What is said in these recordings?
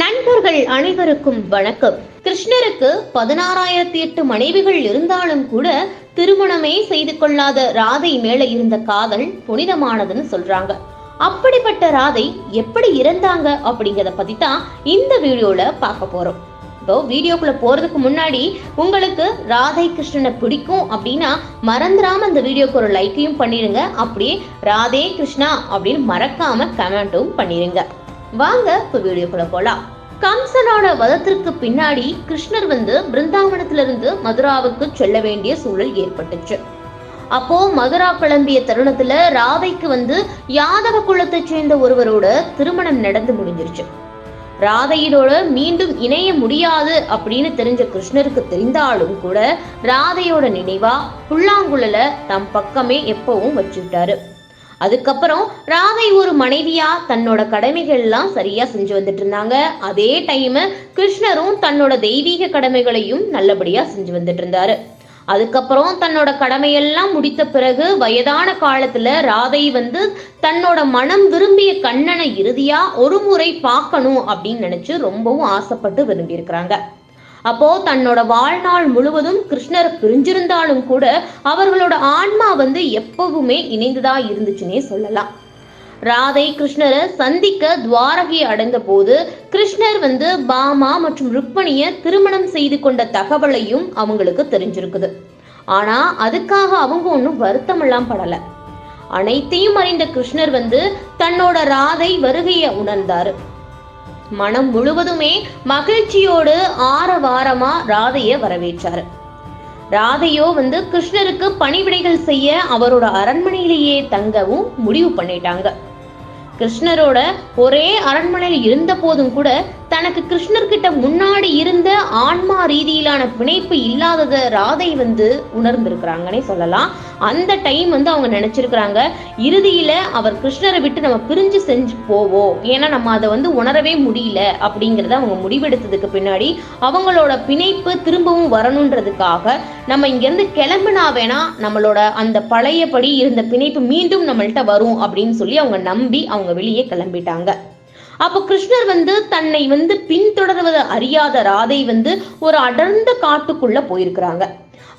நண்பர்கள் அனைவருக்கும் வணக்கம். கிருஷ்ணருக்கு பதினாறாயிரத்தி எட்டு மனைவிகள் இருந்தாலும் கூட திருமணமே செய்து கொள்ளாத ராதை மேல இருந்த காதல் புனிதமானதுன்னு சொல்றாங்க. அப்படிப்பட்ட ராதை எப்படி இறந்தாங்க அப்படிங்கறத பத்தி தான் இந்த வீடியோல பார்க்க போறோம். இப்போ வீடியோக்குள்ள போறதுக்கு முன்னாடி உங்களுக்கு ராதை கிருஷ்ணனை பிடிக்கும் அப்படின்னா மறந்துடாம அந்த வீடியோக்கு ஒரு லைக்கையும் பண்ணிடுங்க. அப்படியே ராதே கிருஷ்ணா அப்படின்னு மறக்காம கமெண்ட்டும் பண்ணிடுங்க. வாங்க இப்போ வீடியோக்குள்ள போலாம். கம்சனோட வதத்திற்கு பின்னாடி கிருஷ்ணர் வந்து பிருந்தாவனத்திலிருந்து மதுராவுக்கு செல்ல வேண்டிய சூழல் ஏற்பட்டுச்சு. அப்போ மதுரா கிளம்பிய தருணத்துல ராதைக்கு வந்து யாதவ குலத்தை சேர்ந்த ஒருவரோட திருமணம் நடந்து முடிஞ்சிருச்சு. ராதையினோட மீண்டும் இணைய முடியாது அப்படின்னு தெரிஞ்ச கிருஷ்ணருக்கு தெரிந்தாலும் கூட ராதையோட நினைவா புல்லாங்குழல தம் பக்கமே எப்பவும் வச்சுக்கிட்டாரு. அதுக்கப்புறம் ராதை ஒரு மனைவியா தன்னோட கடமைகள் எல்லாம் சரியா செஞ்சு வந்துட்டு இருந்தாங்க. அதே டைம் கிருஷ்ணரும் தன்னோட தெய்வீக கடமைகளையும் நல்லபடியா செஞ்சு வந்துட்டு இருந்தாரு. அதுக்கப்புறம் தன்னோட கடமையெல்லாம் முடித்த பிறகு வயதான காலத்துல ராதை வந்து தன்னோட மனம் விரும்பிய கண்ணனை இறுதியா ஒரு முறை பார்க்கணும் அப்படின்னு நினைச்சு ரொம்பவும் ஆசைப்பட்டு விரும்பி இருக்கிறாங்க அப்போ தன்னோட வாழ்நாள் முழுவதும் கிருஷ்ணரை பிரிஞ்சிருந்தாலும் கூட அவர்களோட ஆன்மா வந்து எப்பவுமே இணைந்துதான் இருந்துச்சுன்னே சொல்லலாம். ராதை கிருஷ்ணரை சந்திக்க துவாரகை அடைந்த போது கிருஷ்ணர் வந்து பாமா மற்றும் ருக்மணிய திருமணம் செய்து கொண்ட தகவலையும் அவங்களுக்கு தெரிஞ்சிருக்குது. ஆனா அதுக்காக அவங்க ஒன்றும் வருத்தமெல்லாம் படல. அனைத்தையும் அறிந்த கிருஷ்ணர் வந்து தன்னோட ராதை வருகையை உணர்ந்தாரு. மனம் முழுவதுமே மகிழ்ச்சியோடு ஆரவாரமா ராதைய வரவேற்றாரு. ராதையோ வந்து கிருஷ்ணருக்கு பணிவிடைகள் செய்ய அவரோட அரண்மனையிலேயே தங்கவும் முடிவு பண்ணிட்டாங்க. கிருஷ்ணரோட ஒரே அரண்மனையில் இருந்த போதும் கூட தனக்கு கிருஷ்ணர்கிட்ட முன்னாடி இருந்த ஆன்மா ரீதியிலான பிணைப்பு இல்லாதத ராதை வந்து உணர்ந்திருக்கிறாங்கன்னே சொல்லலாம். அந்த டைம் வந்து அவங்க நினைச்சிருக்கிறாங்க. இறுதியில அவர் கிருஷ்ணரை விட்டு நம்ம பிரிஞ்சு செஞ்சு போவோம். ஏன்னா நம்ம அதை வந்து உணரவே முடியல அப்படிங்கிறத அவங்க முடிவெடுத்ததுக்கு பின்னாடி அவங்களோட பிணைப்பு திரும்பவும் வரணுன்றதுக்காக நம்ம இங்கேருந்து கிளம்புனா வேணா நம்மளோட அந்த பழையபடி இருந்த பிணைப்பு மீண்டும் நம்மள்கிட்ட வரும் அப்படின்னு சொல்லி அவங்க நம்பி அவங்க வெளியே கிளம்பிட்டாங்க. அப்போ கிருஷ்ணர் வந்து தன்னை வந்து பின்தொடர்வது அறியாத ராதை வந்து ஒரு அடர்ந்த காட்டுக்குள்ள போயிருக்கிறாங்க.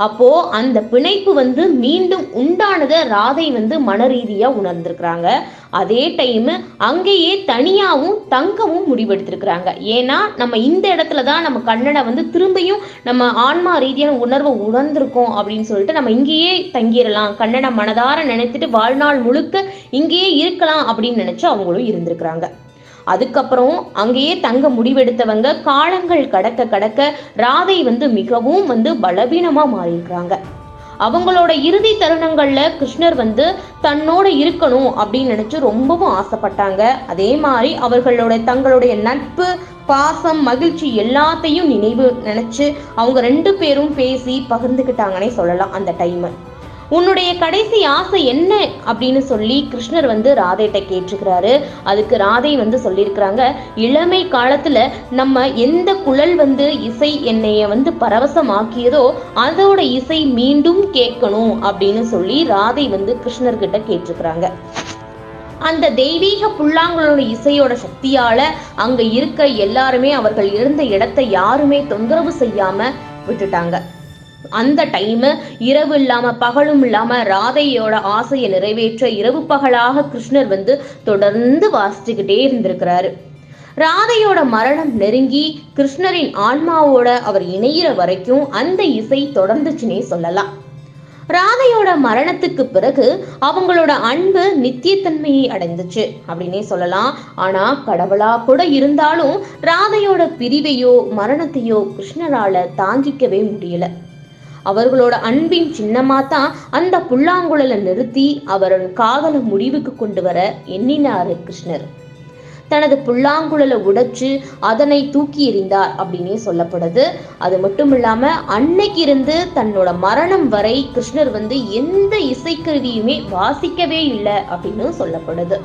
அப்போ அந்த பிணைப்பு வந்து மீண்டும் உண்டானதை ராதை வந்து மன ரீதியா உணர்ந்திருக்கிறாங்க. அதே டைம் அங்கேயே தனியாவும் தங்கவும் முடிவெடுத்திருக்கிறாங்க. ஏன்னா நம்ம இந்த இடத்துல தான் நம்ம கண்ணனை வந்து திரும்பியும் நம்ம ஆன்மா ரீதியான உணர்வை உணர்ந்திருக்கோம் அப்படின்னு சொல்லிட்டு நம்ம இங்கேயே தங்கிடலாம். கண்ணனை மனதார நினைத்துட்டு வாழ்நாள் முழுக்க இங்கேயே இருக்கலாம் அப்படின்னு நினைச்சு அவங்களும் இருந்திருக்கிறாங்க. அதுக்கப்புறம் அங்கேயே தங்க முடிவெடுத்தவங்க காலங்கள் கடக்க கடக்க ராதை வந்து மிகவும் வந்து பலவீனமா மாறியிருக்கிறாங்க. அவங்களோட இறுதி தருணங்கள்ல கிருஷ்ணர் வந்து தன்னோட இருக்கணும் அப்படின்னு நினச்சி ரொம்பவும் ஆசைப்பட்டாங்க. அதே மாதிரி அவர்களோட தங்களுடைய நட்பு பாசம் மகிழ்ச்சி எல்லாத்தையும் நினைவு நினைச்சு அவங்க ரெண்டு பேரும் பேசி பகிர்ந்துக்கிட்டாங்கன்னே சொல்லலாம் அந்த டைமு உன்னுடைய கடைசி ஆசை என்ன அப்படின்னு சொல்லி கிருஷ்ணர் வந்து ராதைகிட்ட கேட்டிருக்கிறாரு அதுக்கு ராதை வந்து சொல்லியிருக்கிறாங்க இளமை காலத்துல நம்ம எந்த குழல் வந்து இசை என்னைய வந்து பரவசமாக்கியதோ அதோட இசை மீண்டும் கேட்கணும் அப்படின்னு சொல்லி ராதை வந்து கிருஷ்ணர்கிட்ட கேட்டிருக்கிறாங்க அந்த தெய்வீக புல்லாங்குழலோட இசையோட சக்தியால அங்க இருக்க எல்லாருமே அவர்கள் இருந்த இடத்தை யாருமே தொந்தரவு செய்யாம விட்டுட்டாங்க. அந்த டைம் இரவு இல்லாம பகலும் இல்லாம ராதையோட ஆசையை நிறைவேற்ற இரவு பகலாக கிருஷ்ணர் வந்து தொடர்ந்து வாசிச்சுக்கிட்டே இருந்திருக்கிறாரு. ராதையோட மரணம் நெருங்கி கிருஷ்ணரின் ஆன்மாவோட அவர் இணையிற வரைக்கும் அந்த இசை தொடர்ந்துச்சுன்னே சொல்லலாம். ராதையோட மரணத்துக்கு பிறகு அவங்களோட அன்பு நித்தியத்தன்மையை அடைந்துச்சு அப்படின்னே சொல்லலாம். ஆனா கடவுளா கூட இருந்தாலும் ராதையோட பிரிவையோ மரணத்தையோ கிருஷ்ணரால தாங்கிக்கவே முடியல. அவர்களோட அன்பின் சின்னமா தான் அந்த புல்லாங்குழலை நிறுத்தி அவரோட காதல முடிவுக்கு கொண்டு வர எண்ணினாரு கிருஷ்ணர். தனது புல்லாங்குழலை உடைச்சு அதனை தூக்கி எறிந்தார் அப்படின்னே சொல்லப்படுது. அது மட்டும் இல்லாம அன்னைக்கு இருந்து தன்னோட மரணம் வரை கிருஷ்ணர் வந்து எந்த இசைக்கருவியுமே வாசிக்கவே இல்லை அப்படின்னு சொல்லப்படுது.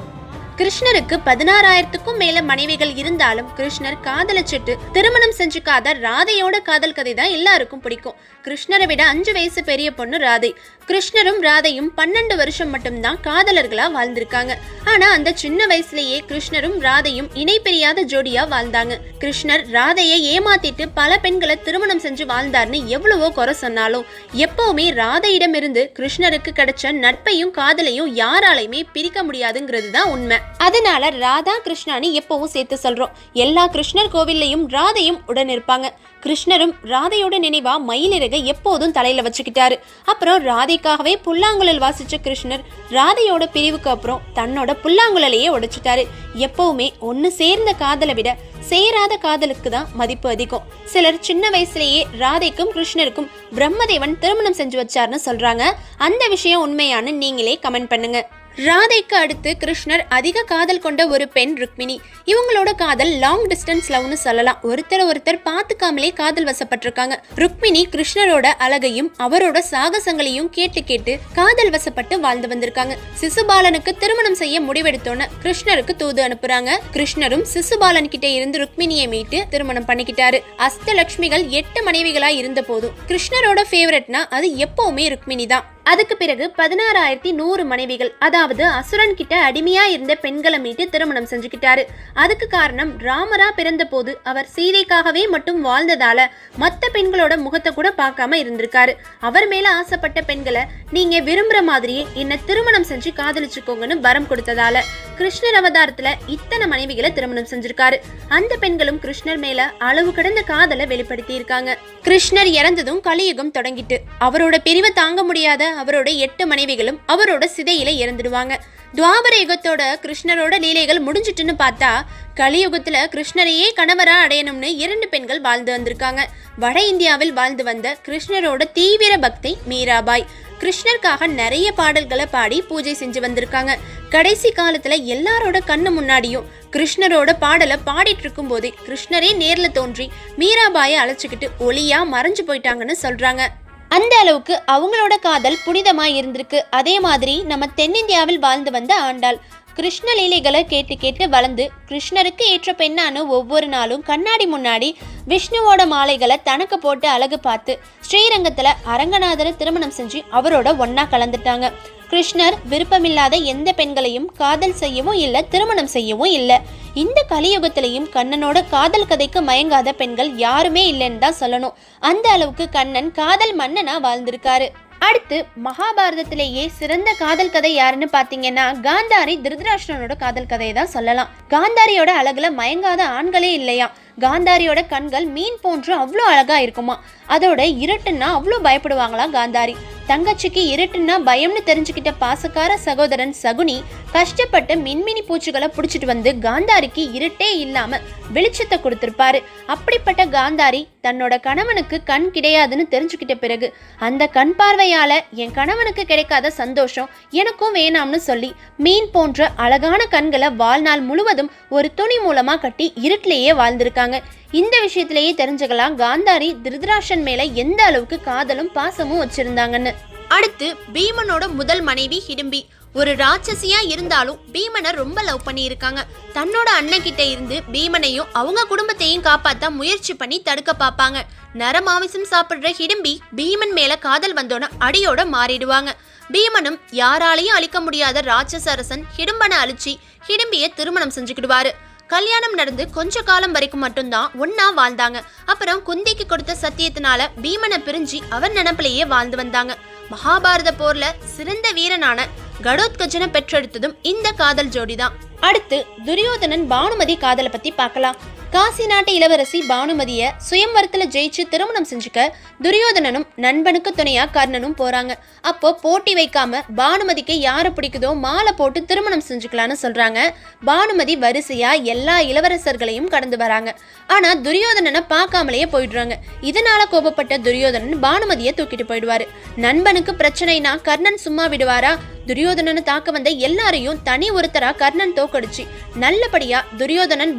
கிருஷ்ணருக்கு பதினாறாயிரத்துக்கும் மேல மனைவிகள் இருந்தாலும் கிருஷ்ணர் காதலிச்சிட்டு திருமணம் செஞ்சுக்காத ராதையோட காதல் கதை தான் எல்லாருக்கும் பிடிக்கும். கிருஷ்ணரை விட அஞ்சு வயசு பெரிய பொண்ணு ராதை. கிருஷ்ணரும் ராதையும் பன்னெண்டு வருஷம் மட்டும்தான் காதலர்களா வாழ்ந்திருக்காங்க. ஆனா அந்த சின்ன வயசுலயே கிருஷ்ணரும் ராதையும் இணை பிரியாத ஜோடியா வாழ்ந்தாங்க. கிருஷ்ணர் ராதையை ஏமாத்திட்டு பல பெண்களை திருமணம் செஞ்சு வாழ்ந்தார்னு எவ்வளவோ குறை சொன்னாலும் எப்பவுமே ராதையிடமிருந்து கிருஷ்ணருக்கு கிடைச்ச நட்பையும் காதலையும் யாராலையுமே பிரிக்க முடியாதுங்கிறது தான் உண்மை. அதனால ராதா கிருஷ்ணான்னு எப்பவும் சேர்த்து சொல்றோம். எல்லா கிருஷ்ணர் கோவில்லையும் ராதையும் உடன் இருப்பாங்க. கிருஷ்ணரும் ராதையோட நினைவா மயிலிறகை எப்போதும் தலையில வச்சுக்கிட்டாரு. அப்புறம் ராதைக்காகவே புல்லாங்குழல் வாசிச்ச கிருஷ்ணர் ராதையோட பிரிவுக்கு அப்புறம் தன்னோட புல்லாங்குழலையே உடைச்சிட்டாரு. எப்பவுமே ஒன்னு சேர்ந்த காதலை விட சேராத காதலுக்கு தான் மதிப்பு அதிகம். சிலர் சின்ன வயசுலேயே ராதைக்கும் கிருஷ்ணருக்கும் பிரம்மதேவன் திருமணம் செஞ்சு வச்சாருன்னு சொல்றாங்க. அந்த விஷயம் உண்மையானு நீங்களே கமெண்ட் பண்ணுங்க. ராதைக்கு அடுத்து கிருஷ்ணர் அதிக காதல் கொண்ட ஒரு பெண் ருக்மிணி. இவங்களோட காதல் லாங் டிஸ்டன்ஸ் லவ்னு சொல்லலாம். ஒருத்தர் ஒருத்தர் பார்த்துக்காமலே காதல் வசப்பட்டிருக்காங்க. ருக்மிணி கிருஷ்ணரோட அழகையும் அவரோட சாகசங்களையும் கேட்டு கேட்டு காதல் வசப்பட்டு வாழ்ந்து வந்திருக்காங்க. சிசுபாலனுக்கு திருமணம் செய்ய முடிவெடுத்தோன்னு கிருஷ்ணருக்கு தூது அனுப்புறாங்க. கிருஷ்ணரும் சிசுபாலன் கிட்ட இருந்து ருக்மிணியை மீட்டு திருமணம் பண்ணிக்கிட்டாரு. அஷ்டலட்சுமிகள் எட்டு மனைவிகளா இருந்த போதும் கிருஷ்ணரோட ஃபேவரட்னா அது எப்பவுமே ருக்மிணி தான் அதுக்கு பிறகு பதினாறாயிரத்தி நூறு மனைவிகள் அதாவது அசுரன் கிட்ட அடிமையா இருந்த பெண்களை மீட்டு திருமணம் செஞ்சுக்கிட்டாரு. அதுக்கு காரணம் ராமரா பிறந்த போது அவர் சீதைக்காகவே மட்டும் வாழ்ந்ததால மற்ற பெண்களோட முகத்தை கூட பார்க்காம இருந்திருக்காரு. அவர் மேல ஆசைப்பட்ட பெண்களை நீங்க விரும்புற மாதிரியே என்ன திருமணம் செஞ்சு காதலிச்சுக்கோங்கன்னு வரம் கொடுத்ததால கிருஷ்ணர் அவதாரத்துல இத்தனை மனைவிகளை திருமணம் செஞ்சிருக்காரு. அந்த பெண்களும் கிருஷ்ணர் மேல அளவு கடந்த காதலை வெளிப்படுத்தி இருக்காங்க கிருஷ்ணர் இறந்ததும் கலியுகம் தொடங்கிட்டு அவரோட பிரிவை தாங்க முடியாத அவரோட எட்டு மனைவிகளும் அவரோட சிதையில இறந்துடுவாங்க. துவாபர யுகத்தோட கிருஷ்ணரோட லீலைகள் முடிஞ்சிட்டுன்னு பார்த்தா கலியுகத்துல கிருஷ்ணரையே கணவரா அடையணும்னு இரண்டு பெண்கள் வாழ்ந்து வந்திருக்காங்க. வட இந்தியாவில் வாழ்ந்து வந்த கிருஷ்ணரோட தீவிர பக்தை மீராபாய். கிருஷ்ணருக்காக நிறைய பாடல்களை பாடி பூஜை செஞ்சு வந்திருக்காங்க. கடைசி காலத்துல எல்லாரோட கண்ணு முன்னாடியும் கிருஷ்ணரோட பாடலை பாடிட்டு இருக்கும் போதே கிருஷ்ணரே நேர்ல தோன்றி மீராபாயை அழைச்சிக்கிட்டு ஒளியா மறைஞ்சு போயிட்டாங்கன்னு சொல்றாங்க. அந்த அளவுக்கு அவங்களோட காதல் புனிதமாக இருந்திருக்கு. அதே மாதிரி நம்ம தென்னிந்தியாவில் வாழ்ந்து வந்த ஆண்டாள். கிருஷ்ண லீலைகளை கேட்டு கேட்டு வளர்ந்து கிருஷ்ணருக்கு ஏற்ற பெண்ணான ஒவ்வொரு நாளும் கண்ணாடி முன்னாடி விஷ்ணுவோட மாலைகளை தனக்கு போட்டு அழகு பார்த்து ஸ்ரீரங்கத்தில் அரங்கநாதரை திருமணம் செஞ்சு அவரோட ஒன்னா கலந்துட்டாங்க. கிருஷ்ணர் விருப்பமில்லாத எந்த பெண்களையும் காதல் செய்யவும் இல்லை திருமணம் செய்யவும் இல்லை. இந்த கலியுகத்திலையும் கண்ணனோட காதல் கதைக்கு மயங்காத பெண்கள் யாருமே இல்லைன்னு தான் சொல்லணும். அந்த அளவுக்கு கண்ணன் காதல் மன்னனா வாழ்ந்திருக்காரு. அடுத்து மகாபாரதத்திலேயே சிறந்த காதல் கதை யாருன்னு பாத்தீங்கன்னா காந்தாரி திருதராஷ்டனோட காதல் கதையை தான் சொல்லலாம். காந்தாரியோட அழகுல மயங்காத ஆண்களே இல்லையா? காந்தாரியோட கண்கள் மீன் போன்று அவ்வளோ அழகா இருக்குமா? அதோட இருட்டுன்னா அவ்வளோ பயப்படுவாங்களா காந்தாரி? தங்கச்சிக்கு இருட்டுன்னா பயம்னு தெரிஞ்சுக்கிட்ட பாசக்கார சகோதரன் சகுனி கஷ்டப்பட்டு மின்மினி பூச்சிகளை பிடிச்சிட்டு வந்து காந்தாரிக்கு இருட்டே இல்லாம வெளிச்சத்தை கொடுத்திருப்பாரு. அப்படிப்பட்ட காந்தாரி தன்னோட கணவனுக்கு கண் கிடையாதுன்னு தெரிஞ்சுக்கிட்ட பிறகு அந்த கண் பார்வையால என் கணவனுக்கு கிடைக்காத சந்தோஷம் எனக்கும் வேணாம்னு சொல்லி மீன் போன்ற அழகான கண்களை வாழ்நாள் முழுவதும் ஒரு துணி மூலமா கட்டி இருட்டிலேயே வாழ்ந்திருக்காங்க. இந்த விஷயத்திலேயே தெரிஞ்சுக்கலாம் காந்தாரி திருதராஷன் மேல எந்த அளவுக்கு காதலும் பாசமும் வச்சிருந்தாங்கன்னு. அடுத்து பீமனோட முதல் மனைவி ஹிடிம்பி. ஒரு ராட்சசியா இருந்தாலும் பீமனை ரொம்ப லவ் பண்ணியிருக்காங்க. தன்னோட அண்ணன் கிட்ட இருந்து பீமனையும் அவங்க குடும்பத்தையும் காப்பாத்த முயற்சி பண்ணி தடுக்க பார்ப்பாங்க. நரமாமிசம் சாப்பிடுற ஹிடிம்பி பீமன் மேல காதல் வந்தோன்னு அடியோட மாறிடுவாங்க. பீமனும் யாராலையும் அழிக்க முடியாத ராட்சச அரசன் ஹிடும்பனை அழிச்சு ஹிடிம்பிய திருமணம் செஞ்சுக்கிடுவாரு. கல்யாணம் நடந்து கொஞ்ச காலம் வரைக்கும் மட்டும்தான் ஒன்னா வாழ்ந்தாங்க. அப்புறம் குந்திக்கு கொடுத்த சத்தியத்தினால பீமனை பிரிஞ்சு அவர் நினப்பிலேயே வாழ்ந்து வந்தாங்க. மகாபாரத போர்ல சிறந்த வீரனான கடோத்கஜனை பெற்றெடுத்ததும் இந்த காதல் ஜோடிதான். அடுத்து துரியோதனன் பானுமதி காதலை பத்தி பார்க்கலாம். காசி நாட்டு இளவரசி பானுமதிய சுயம்வரத்துல ஜெயிச்சு திருமணம் செஞ்சுக்க துரியோதனனும் நண்பனுக்கு துணையா கர்ணனும் போறாங்க. அப்போ போட்டி வைக்காம பானுமதிக்கு யாரை பிடிக்குதோ மாலை போட்டு திருமணம் செஞ்சுக்கலான்னு சொல்றாங்க. பானுமதி வரிசையா எல்லா இளவரசர்களையும் கடந்து வராங்க. ஆனா துரியோதனனை பார்க்காமலேயே போயிடுறாங்க. இதனால கோபப்பட்ட துரியோதனன் பானுமதியை தூக்கிட்டு போயிடுவாரு. நண்பனுக்கு பிரச்சனைனா கர்ணன் சும்மா விடுவாரா? துரியோதனனை தாக்க வந்த எல்லாரையும் தனி ஒருத்தரா கர்ணன் தோக்கடிச்சு நல்லபடியா துரியோதனன்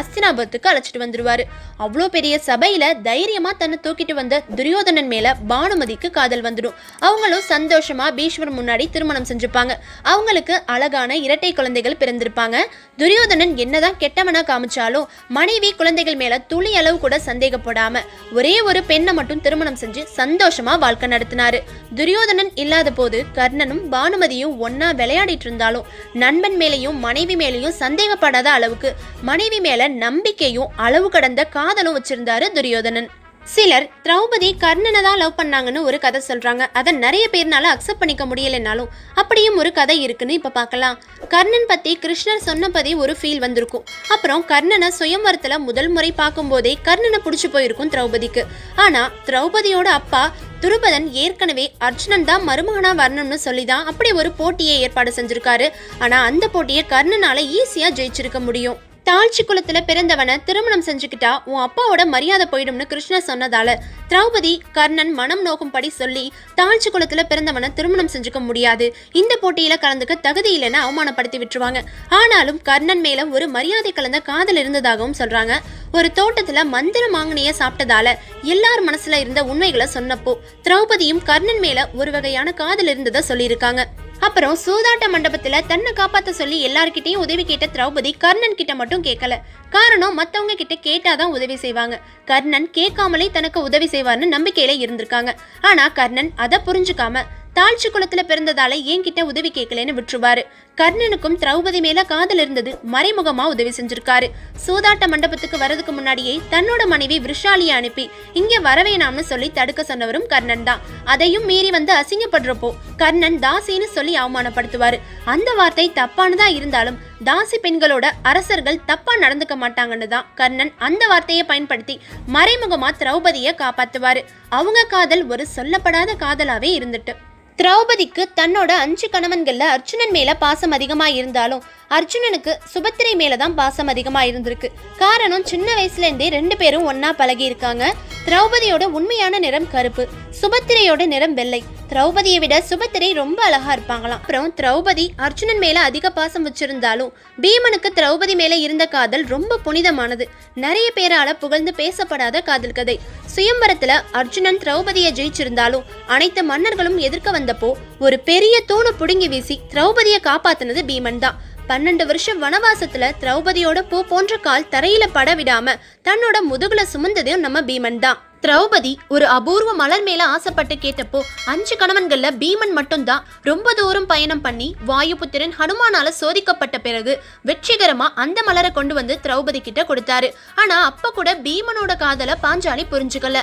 அஸ்தினா மண்டபத்துக்கு அழைச்சிட்டு வந்துருவாரு. அவ்வளோ பெரிய சபையில தைரியமா தன்னை தூக்கிட்டு வந்த துரியோதனன் மேல பானுமதிக்கு காதல் வந்துடும். அவங்களும் சந்தோஷமா பீஷ்மர் முன்னாடி திருமணம் செஞ்சுப்பாங்க. அவங்களுக்கு அழகான இரட்டை குழந்தைகள் பிறந்திருப்பாங்க. துரியோதனன் என்னதான் கெட்டவனா காமிச்சாலும் மனைவி குழந்தைகள் மேல துளி அளவு கூட சந்தேகப்படாம ஒரே ஒரு பெண்ணை மட்டும் திருமணம் செஞ்சு சந்தோஷமா வாழ்க்கை நடத்தினாரு. துரியோதனன் இல்லாத போது கர்ணனும் பானுமதியும் ஒன்னா விளையாடிட்டு இருந்தாலும் நண்பன் மேலேயும் மனைவி மேலேயும் சந்தேகப்படாத அளவுக்கு மனைவி மேல நம்பிக்கையும் அளவு கடந்த காதலும் வச்சிருந்தாரு துரியோதனன். சிலர் திரௌபதி கர்ணனை தான் லவ் பண்ணாங்கன்னு ஒரு கதை சொல்றாங்க. அதை நிறைய பேர்னால அக்செப்ட் பண்ணிக்க முடியலைனாலும் அப்படியும் ஒரு கதை இருக்குன்னு இப்ப பார்க்கலாம். கர்ணன் பத்தி கிருஷ்ணர் சொன்னபதி ஒரு ஃபீல் வந்திருக்கும். அப்புறம் கர்ணனை சுயம்பரத்துல முதல் முறை பார்க்கும்போதே கர்ணனை பிடிச்சி போயிருக்கும் திரௌபதிக்கு. ஆனா திரௌபதியோட அப்பா துருபதன் ஏற்கனவே அர்ஜுனன் தான் மருமகனா வரணும்னு சொல்லி தான் அப்படி ஒரு போட்டியை ஏற்பாடு செஞ்சிருக்காரு. ஆனா அந்த போட்டியை கர்ணனால ஈஸியா ஜெயிச்சிருக்க முடியும். தாழ்ச்சி குலத்துல பிறந்தவனை திருமணம் செஞ்சுக்கிட்டா உன் அப்பாவோட மரியாதை போயிடும்னு கிருஷ்ணா சொன்னதால திரௌபதி கர்ணன் மனம் நோக்கும்படி சொல்லி தாழ்ச்சி குலத்துல பிறந்தவனை திருமணம் செஞ்சுக்க முடியாது. இந்த போட்டியில கலந்துக்க தகுதி இல்லைன்னு அவமானப்படுத்தி விட்டுருவாங்க. ஆனாலும் கர்ணன் மேல ஒரு மரியாதை கலந்த காதல் இருந்ததாகவும் சொல்றாங்க. ஒரு தோட்டத்துல மந்திர மாங்கனிய சாப்பிட்டதால எல்லார் மனசுல இருந்த உண்மைகளை சொன்னப்போ திரௌபதியும் கர்ணன் மேல ஒரு வகையான காதல் இருந்ததை சொல்லியிருக்காங்க. அப்புறம் சூதாட்ட மண்டபத்துல தன்னை காப்பாத்த சொல்லி எல்லார்கிட்டையும் உதவி கேட்ட திரௌபதி கர்ணன் கிட்ட மட்டும் கேட்கல காரணம் மத்தவங்க கிட்ட கேட்டாதான் உதவி செய்வாங்க. கர்ணன் கேட்காமலே தனக்கு உதவி செய்வார்னு நம்பிக்கையில இருந்திருக்காங்க. ஆனா கர்ணன் அதை புரிஞ்சுக்காம தாழ்ச்சி குளத்துல பிறந்ததால என்கிட்ட உதவி கேட்கலன்னு விட்டுருவாரு. கர்ணனுக்கும் திரௌபதி மேல காதல் இருந்தது. மறைமுகமா உதவி செஞ்சிருக்காரு. சூதாட்ட மண்டபத்துக்கு வரதுக்கு முன்னாடியே தன்னோட மனைவி விஷாலியை அனுப்பி இங்க வரவேணாம்னு சொல்லி தடுக்க சொன்னவரும் கர்ணன் தான். அதையும் மீறி வந்து அசிங்கப்படுறப்போ கர்ணன் தாசின்னு சொல்லி அவமானப்படுத்துவாரு. அந்த வார்த்தை தப்பானதா இருந்தாலும் தாசி பெண்களோட அரசர்கள் தப்பா நடந்துக்க மாட்டாங்கன்னு தான் கர்ணன் அந்த வார்த்தையை பயன்படுத்தி மறைமுகமா திரௌபதியை காப்பாத்துவாரு. அவங்க காதல் ஒரு சொல்லப்படாத காதலாவே இருந்துட்டு. திரௌபதிக்கு தன்னோட அஞ்சு கணவன்களில் அர்ஜுனன் மேல பாசம் அதிகமாக இருந்தாலும் அர்ஜுனனுக்கு சுபத்திரை மேல தான் பாசம் அதிகமா இருந்திருக்கு காரணம் சின்ன வயசுல இருந்தே ரெண்டு பேரும் ஒன்னா பழகி இருக்காங்க திரௌபதியோட உண்மையான நிறம் கருப்பு சுபத்திரையோட நிறம் வெள்ளை. திரௌபதியை விட சுபத்திரை ரொம்ப அழகா இருப்பாங்களாம். அப்புறம் திரௌபதி அர்ஜுனன் மேல அதிக பாசம் வச்சிருந்தாலும் பீமனுக்கு திரௌபதி மேல இருந்த காதல் ரொம்ப புனிதமானது. நிறைய பேரால புகழ்ந்து பேசப்படாத காதல் கதை. சுயம்பரத்துல அர்ஜுனன் திரௌபதியை ஜெயிச்சிருந்தாலும் அனைத்து மன்னர்களும் எதிர்க்க வந்தப்போ ஒரு பெரிய தூணு புடுங்கி வீசி திரௌபதியை காப்பாத்தினது பீமன் தான். பன்னெண்டு வருஷம் வனவாசத்துல திரௌபதியோட பூ போன்ற கால் தரையில பட விடாம தன்னோட முதுகுல சுமந்ததும் நம்ம பீமன் தான். திரௌபதி ஒரு அபூர்வ மலர் மேல ஆசைப்பட்டு கேட்டப்போ அஞ்சு கணவன்கள்ல பீமன் மட்டும்தான் ரொம்ப தூரம் பயணம் பண்ணி வாயுபுத்திரன் ஹனுமானால சோதிக்கப்பட்ட பிறகு வெற்றிகரமா அந்த மலரை கொண்டு வந்து திரௌபதி கிட்ட கொடுத்தாரு. ஆனா அப்ப கூட பீமனோட காதல பாஞ்சாலி புரிஞ்சுக்கல.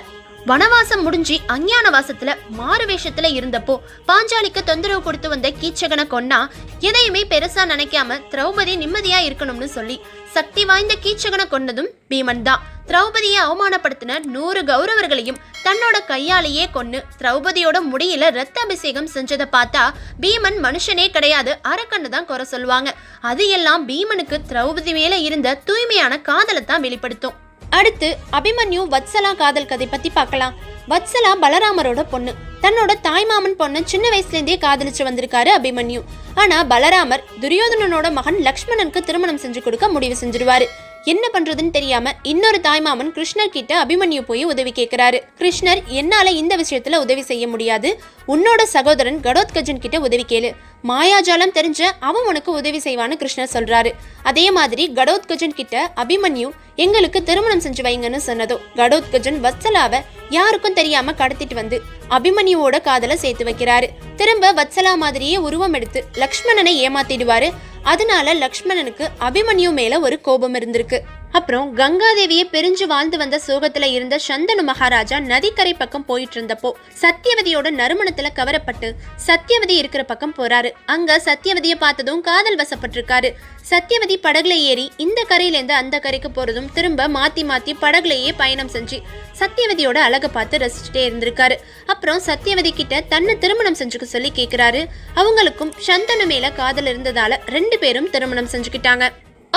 வனவாசம் முடிஞ்சு அஞ்ஞான வாசத்துல மாறு வேஷத்துல இருந்தப்போ பாஞ்சாலிக்கு தொந்தரவு கொடுத்து வந்த கீச்சகனை கொன்னா எதையுமே பெருசா நினைக்காம திரௌபதி நிம்மதியா இருக்கணும்னு சொல்லி சக்தி வாய்ந்த கீச்சகனை கொண்டதும் பீமன் தான் திரௌபதியை அவமானப்படுத்தின நூறு கௌரவர்களையும் தன்னோட கையாலேயே கொன்னு திரௌபதியோட முடியில ரத்த அபிஷேகம் செஞ்சதை பார்த்தா பீமன் மனுஷனே கிடையாது அரக்கன்னு தான் குறை சொல்லுவாங்க. அது எல்லாம் பீமனுக்கு திரௌபதி மேல இருந்த தூய்மையான காதலை தான் வெளிப்படுத்தும். அடுத்து அபிமன்யு வத்சலா காதல் கதை பத்தி பார்க்கலாம். வத்சலா பலராமரோட பொண்ணு. தன்னோட தாய்மாமன் பொண்ணு சின்ன வயசுலேருந்தே காதலிச்சு வந்திருக்காரு அபிமன்யு. ஆனா பலராமர் துரியோதனனோட மகன் லக்ஷ்மணனுக்கு திருமணம் செஞ்சு கொடுக்க முடிவு செஞ்சிருவாரு. என்ன பண்றதுன்னு தெரியாம இன்னொரு தாய்மாமன் கிருஷ்ணர் கிட்ட அபிமன்யு போய் உதவி கேட்கிறாரு கிருஷ்ணர் என்னால இந்த விஷயத்துல உதவி செய்ய முடியாது. உன்னோட சகோதரன் கடோத்கஜன் கிட்ட உதவி கேளு. மாயாஜாலம் தெரிஞ்ச அவன் உனக்கு உதவி செய்வான்னு கிருஷ்ணர் சொல்றாரு. அதே மாதிரி கடோத்கஜன் கிட்ட அபிமன்யு எங்களுக்கு திருமணம் செஞ்சு வைங்கன்னு சொன்னதோ கடோத்கஜன் வத்சலாவை யாருக்கும் தெரியாம கடத்திட்டு வந்து அபிமன்யுவோட காதல சேர்த்து வைக்கிறாரு. திரும்ப வத்சலா மாதிரியே உருவம் எடுத்து லக்ஷ்மணனை ஏமாத்திடுவாரு. அதனால லக்ஷ்மணனுக்கு அபிமன்யு மேல ஒரு கோபம் இருந்திருக்கு. அப்புறம் கங்காதேவியை பிரிஞ்சு வாழ்ந்து வந்த சோகத்துல இருந்த சந்தனு மகாராஜா நதிக்கரை பக்கம் போயிட்டு இருந்தப்போ சத்தியவதியோட நறுமணத்துல கவரப்பட்டு சத்தியவதி இருக்கிற பக்கம் போறாரு. அங்க சத்தியவதியை பார்த்ததும் காதல் வசப்பட்டிருக்காரு. சத்தியவதி படகுல ஏறி இந்த கரையிலேருந்து அந்த கரைக்கு போறதும் திரும்ப மாத்தி மாத்தி படகுலையே பயணம் செஞ்சு சத்தியவதியோட அழகை பார்த்து ரசிச்சுட்டே இருந்திருக்காரு. அப்புறம் சத்தியவதி கிட்ட தன்னை திருமணம் செஞ்சுக்க சொல்லி கேட்கிறாரு அவங்களுக்கும் சந்தனு மேல காதல் இருந்ததால ரெண்டு பேரும் திருமணம் செஞ்சுக்கிட்டாங்க.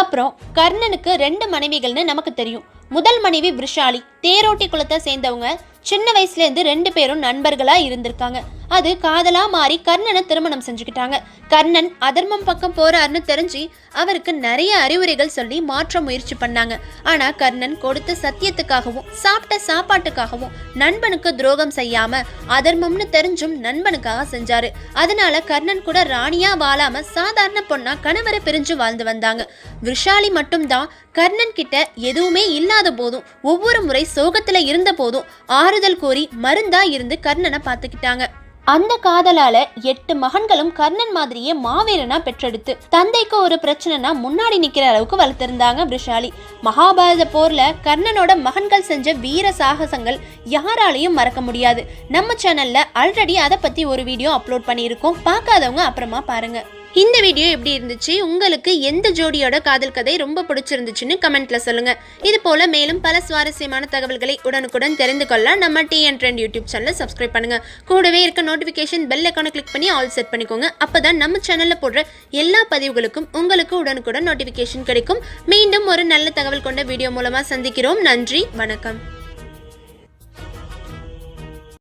அப்புறம் கர்ணனுக்கு ரெண்டு மனைவிகள்னு நமக்கு தெரியும். முதல் மனைவி விஷாலி தேரோட்டி குலத்தை சேர்ந்தவங்க. சின்ன வயசுலேருந்து ரெண்டு பேரும் நண்பர்களாக இருந்திருக்காங்க. அது காதலா மாறி கர்ணனை திருமணம் செஞ்சுக்கிட்டாங்க. கர்ணன் அதர்மம் பக்கம் போறாருன்னு தெரிஞ்சு அவருக்கு நிறைய அறிவுரைகள் சொல்லி மாற்ற முயற்சி பண்ணாங்க. ஆனா கர்ணன் கொடுத்த சத்தியத்துக்காகவும் சாப்பிட்ட சாப்பாட்டுக்காகவும் நண்பனுக்கு துரோகம் செய்யாம அதர்மம்னு தெரிஞ்சும் நண்பனுக்காக செஞ்சாரு. அதனால கர்ணன் கூட ராணியா வாழாம சாதாரண பொண்ணா கணவரை பிரிஞ்சு வாழ்ந்து வந்தாங்க. விஷாலி மட்டும்தான் கர்ணன் கிட்ட எதுவுமே இல்லாத போதும் ஒவ்வொரு முறை சோகத்துல இருந்த போதும் ஆறுதல் கூறி மருந்தா இருந்து கர்ணனை பார்த்துக்கிட்டாங்க. அந்த காதலால எட்டு மகன்களும் கர்ணன் மாதிரியே மாவீரனா பெற்றெடுத்து தந்தைக்கு ஒரு பிரச்சனைனா முன்னாடி நிக்கிற அளவுக்கு வளர்த்திருந்தாங்க விஷாலி. மகாபாரத போர்ல கர்ணனோட மகன்கள் செஞ்ச வீர சாகசங்கள் யாராலையும் மறக்க முடியாது. நம்ம சேனல்ல ஆல்ரெடி அதை பத்தி ஒரு வீடியோ அப்லோட் பண்ணியிருக்கோம். பார்க்காதவங்க அப்புறமா பாருங்க. இந்த வீடியோ எப்படி இருந்துச்சு? உங்களுக்கு எந்த ஜோடியோட காதல் கதை ரொம்ப பிடிச்சிருந்துச்சுன்னு கமெண்ட்ல சொல்லுங்க. இது போல மேலும் பல சுவாரஸ்யமான தகவல்களை உடனுக்குடன் தெரிந்து கொள்ள நம்ம டிஎன் ட்ரெண்ட் யூடியூப் சேனலை சப்ஸ்கிரைப் பண்ணுங்க. கூடவே இருக்க நோட்டிஃபிகேஷன் பெல் ஐக்கானை கிளிக் பண்ணி ஆல் செட் பண்ணிக்கோங்க. அப்பதான் நம்ம சேனல்ல போடுற எல்லா பதிவுகளுக்கும் உங்களுக்கு உடனுக்குடன் நோட்டிஃபிகேஷன் கிடைக்கும். மீண்டும் ஒரு நல்ல தகவல் கொண்ட வீடியோ மூலமா சந்திக்கிறோம். நன்றி வணக்கம்.